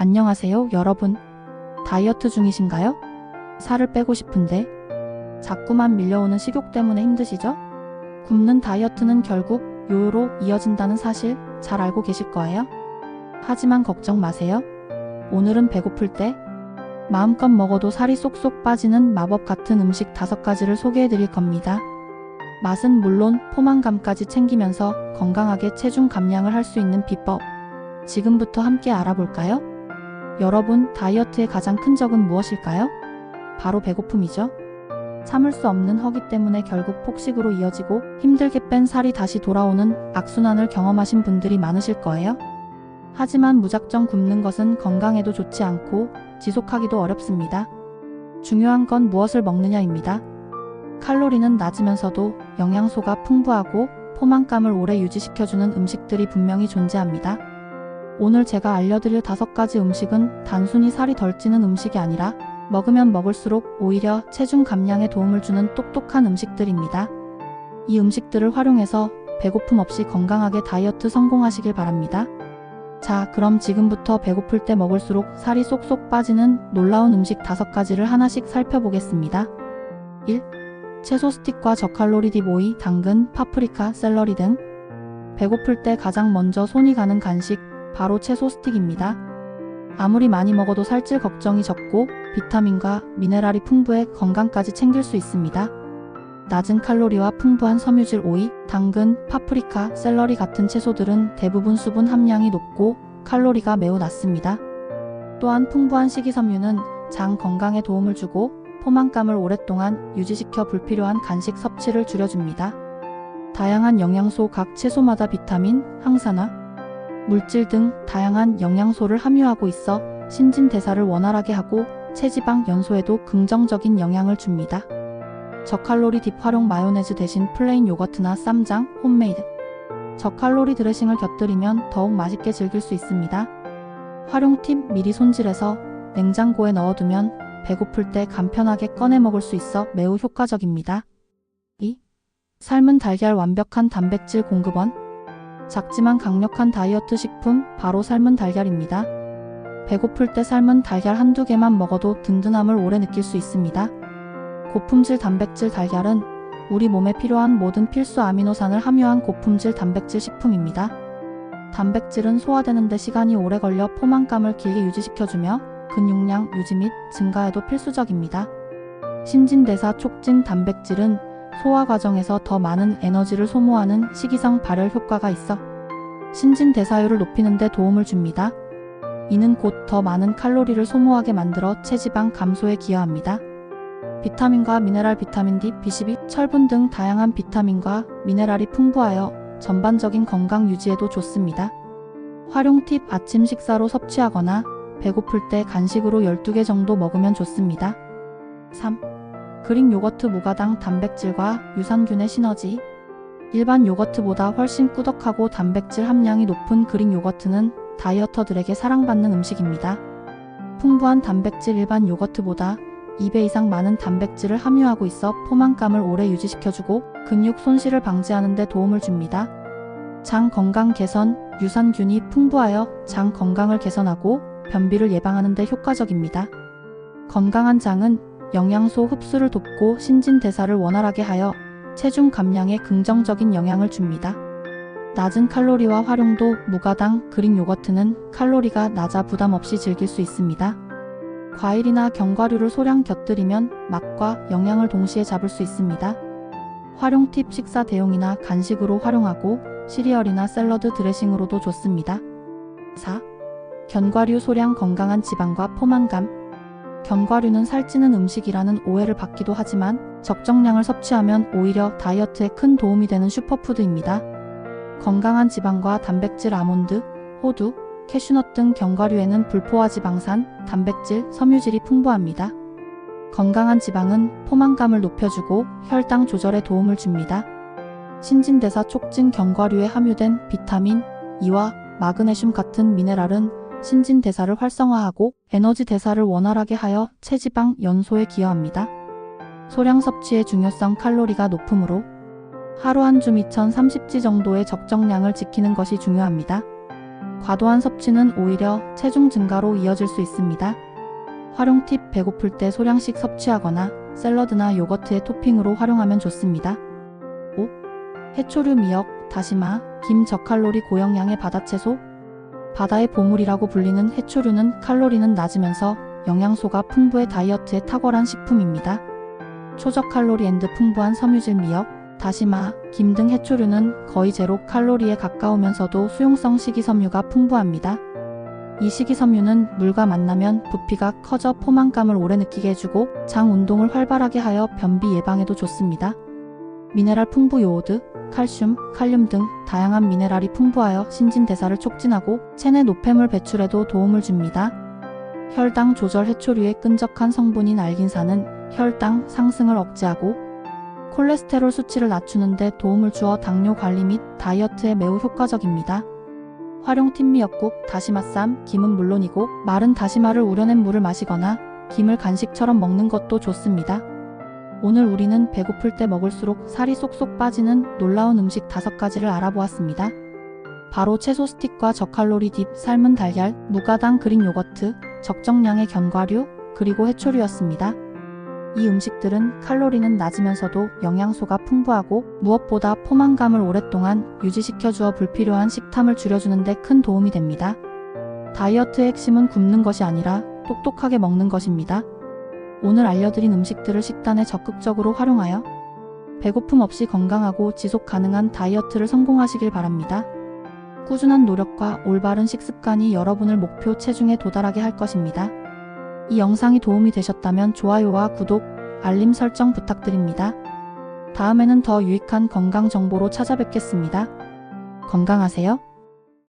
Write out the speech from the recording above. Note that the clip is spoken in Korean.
안녕하세요, 여러분. 다이어트 중이신가요? 살을 빼고 싶은데 자꾸만 밀려오는 식욕 때문에 힘드시죠? 굶는 다이어트는 결국 요요로 이어진다는 사실 잘 알고 계실 거예요? 하지만 걱정 마세요. 오늘은 배고플 때 마음껏 먹어도 살이 쏙쏙 빠지는 마법 같은 음식 다섯 가지를 소개해 드릴 겁니다. 맛은 물론 포만감까지 챙기면서 건강하게 체중 감량을 할 수 있는 비법. 지금부터 함께 알아볼까요? 여러분, 다이어트의 가장 큰 적은 무엇일까요? 바로 배고픔이죠. 참을 수 없는 허기 때문에 결국 폭식으로 이어지고 힘들게 뺀 살이 다시 돌아오는 악순환을 경험하신 분들이 많으실 거예요. 하지만 무작정 굶는 것은 건강에도 좋지 않고 지속하기도 어렵습니다. 중요한 건 무엇을 먹느냐입니다. 칼로리는 낮으면서도 영양소가 풍부하고 포만감을 오래 유지시켜주는 음식들이 분명히 존재합니다. 오늘 제가 알려드릴 다섯 가지 음식은 단순히 살이 덜 찌는 음식이 아니라 먹으면 먹을수록 오히려 체중 감량에 도움을 주는 똑똑한 음식들입니다. 이 음식들을 활용해서 배고픔 없이 건강하게 다이어트 성공하시길 바랍니다. 자, 그럼 지금부터 배고플 때 먹을수록 살이 쏙쏙 빠지는 놀라운 음식 다섯 가지를 하나씩 살펴보겠습니다. 1. 채소 스틱과 저칼로리 딥오이, 당근, 파프리카, 샐러리 등 배고플 때 가장 먼저 손이 가는 간식 바로 채소 스틱입니다. 아무리 많이 먹어도 살찔 걱정이 적고 비타민과 미네랄이 풍부해 건강까지 챙길 수 있습니다. 낮은 칼로리와 풍부한 섬유질 오이, 당근, 파프리카, 샐러리 같은 채소들은 대부분 수분 함량이 높고 칼로리가 매우 낮습니다. 또한 풍부한 식이섬유는 장 건강에 도움을 주고 포만감을 오랫동안 유지시켜 불필요한 간식 섭취를 줄여줍니다. 다양한 영양소 각 채소마다 비타민, 항산화, 물질 등 다양한 영양소를 함유하고 있어 신진대사를 원활하게 하고 체지방 연소에도 긍정적인 영향을 줍니다. 저칼로리 딥 활용 마요네즈 대신 플레인 요거트나 쌈장, 홈메이드. 저칼로리 드레싱을 곁들이면 더욱 맛있게 즐길 수 있습니다. 활용 팁 미리 손질해서 냉장고에 넣어두면 배고플 때 간편하게 꺼내 먹을 수 있어 매우 효과적입니다. 2. 삶은 달걀 완벽한 단백질 공급원. 작지만 강력한 다이어트 식품 바로 삶은 달걀입니다. 배고플 때 삶은 달걀 한두 개만 먹어도 든든함을 오래 느낄 수 있습니다. 고품질 단백질 달걀은 우리 몸에 필요한 모든 필수 아미노산을 함유한 고품질 단백질 식품입니다. 단백질은 소화되는 데 시간이 오래 걸려 포만감을 길게 유지시켜주며 근육량 유지 및 증가에도 필수적입니다. 신진대사 촉진 단백질은 소화 과정에서 더 많은 에너지를 소모하는 식이성 발열 효과가 있어 신진대사율을 높이는 데 도움을 줍니다. 이는 곧 더 많은 칼로리를 소모하게 만들어 체지방 감소에 기여합니다. 비타민과 미네랄 비타민 D, B12, 철분 등 다양한 비타민과 미네랄이 풍부하여 전반적인 건강 유지에도 좋습니다. 활용 팁 아침 식사로 섭취하거나 배고플 때 간식으로 12개 정도 먹으면 좋습니다. 3. 그릭 요거트 무가당 단백질과 유산균의 시너지 일반 요거트보다 훨씬 꾸덕하고 단백질 함량이 높은 그릭 요거트는 다이어터들에게 사랑받는 음식입니다. 풍부한 단백질 일반 요거트보다 2배 이상 많은 단백질을 함유하고 있어 포만감을 오래 유지시켜주고 근육 손실을 방지하는 데 도움을 줍니다. 장 건강 개선, 유산균이 풍부하여 장 건강을 개선하고 변비를 예방하는 데 효과적입니다. 건강한 장은 영양소 흡수를 돕고 신진대사를 원활하게 하여 체중 감량에 긍정적인 영향을 줍니다. 낮은 칼로리와 활용도 무가당 그릭 요거트는 칼로리가 낮아 부담 없이 즐길 수 있습니다. 과일이나 견과류를 소량 곁들이면 맛과 영양을 동시에 잡을 수 있습니다. 활용 팁 식사 대용이나 간식으로 활용하고 시리얼이나 샐러드 드레싱으로도 좋습니다. 4. 견과류 소량 건강한 지방과 포만감. 견과류는 살찌는 음식이라는 오해를 받기도 하지만 적정량을 섭취하면 오히려 다이어트에 큰 도움이 되는 슈퍼푸드입니다. 건강한 지방과 단백질 아몬드, 호두, 캐슈넛 등 견과류에는 불포화 지방산, 단백질, 섬유질이 풍부합니다. 건강한 지방은 포만감을 높여주고 혈당 조절에 도움을 줍니다. 신진대사 촉진 견과류에 함유된 비타민, E와 마그네슘 같은 미네랄은 신진 대사를 활성화하고 에너지 대사를 원활하게 하여 체지방 연소에 기여합니다. 소량 섭취의 중요성 칼로리가 높으므로 하루 한 줌 2030지 정도의 적정량을 지키는 것이 중요합니다. 과도한 섭취는 오히려 체중 증가로 이어질 수 있습니다. 활용 팁 배고플 때 소량씩 섭취하거나 샐러드나 요거트에 토핑으로 활용하면 좋습니다. 5. 해초류 미역, 다시마, 김 저칼로리 고영양의 바다채소 바다의 보물이라고 불리는 해초류는 칼로리는 낮으면서 영양소가 풍부해 다이어트에 탁월한 식품입니다. 초저 칼로리 앤드 풍부한 섬유질 미역, 다시마, 김 등 해초류는 거의 제로 칼로리에 가까우면서도 수용성 식이섬유가 풍부합니다. 이 식이섬유는 물과 만나면 부피가 커져 포만감을 오래 느끼게 해주고 장 운동을 활발하게 하여 변비 예방에도 좋습니다. 미네랄 풍부 요오드, 칼슘, 칼륨 등 다양한 미네랄이 풍부하여 신진대사를 촉진하고 체내 노폐물 배출에도 도움을 줍니다. 혈당 조절 해초류의 끈적한 성분인 알긴산은 혈당 상승을 억제하고 콜레스테롤 수치를 낮추는 데 도움을 주어 당뇨 관리 및 다이어트에 매우 효과적입니다. 활용 틴미역국, 다시마쌈, 김은 물론이고 마른 다시마를 우려낸 물을 마시거나 김을 간식처럼 먹는 것도 좋습니다. 오늘 우리는 배고플 때 먹을수록 살이 쏙쏙 빠지는 놀라운 음식 다섯 가지를 알아보았습니다. 바로 채소 스틱과 저칼로리 딥, 삶은 달걀, 무가당 그릭 요거트, 적정량의 견과류, 그리고 해초류였습니다. 이 음식들은 칼로리는 낮으면서도 영양소가 풍부하고 무엇보다 포만감을 오랫동안 유지시켜 주어 불필요한 식탐을 줄여주는 데 큰 도움이 됩니다. 다이어트의 핵심은 굶는 것이 아니라 똑똑하게 먹는 것입니다. 오늘 알려드린 음식들을 식단에 적극적으로 활용하여 배고픔 없이 건강하고 지속 가능한 다이어트를 성공하시길 바랍니다. 꾸준한 노력과 올바른 식습관이 여러분을 목표 체중에 도달하게 할 것입니다. 이 영상이 도움이 되셨다면 좋아요와 구독, 알림 설정 부탁드립니다. 다음에는 더 유익한 건강 정보로 찾아뵙겠습니다. 건강하세요.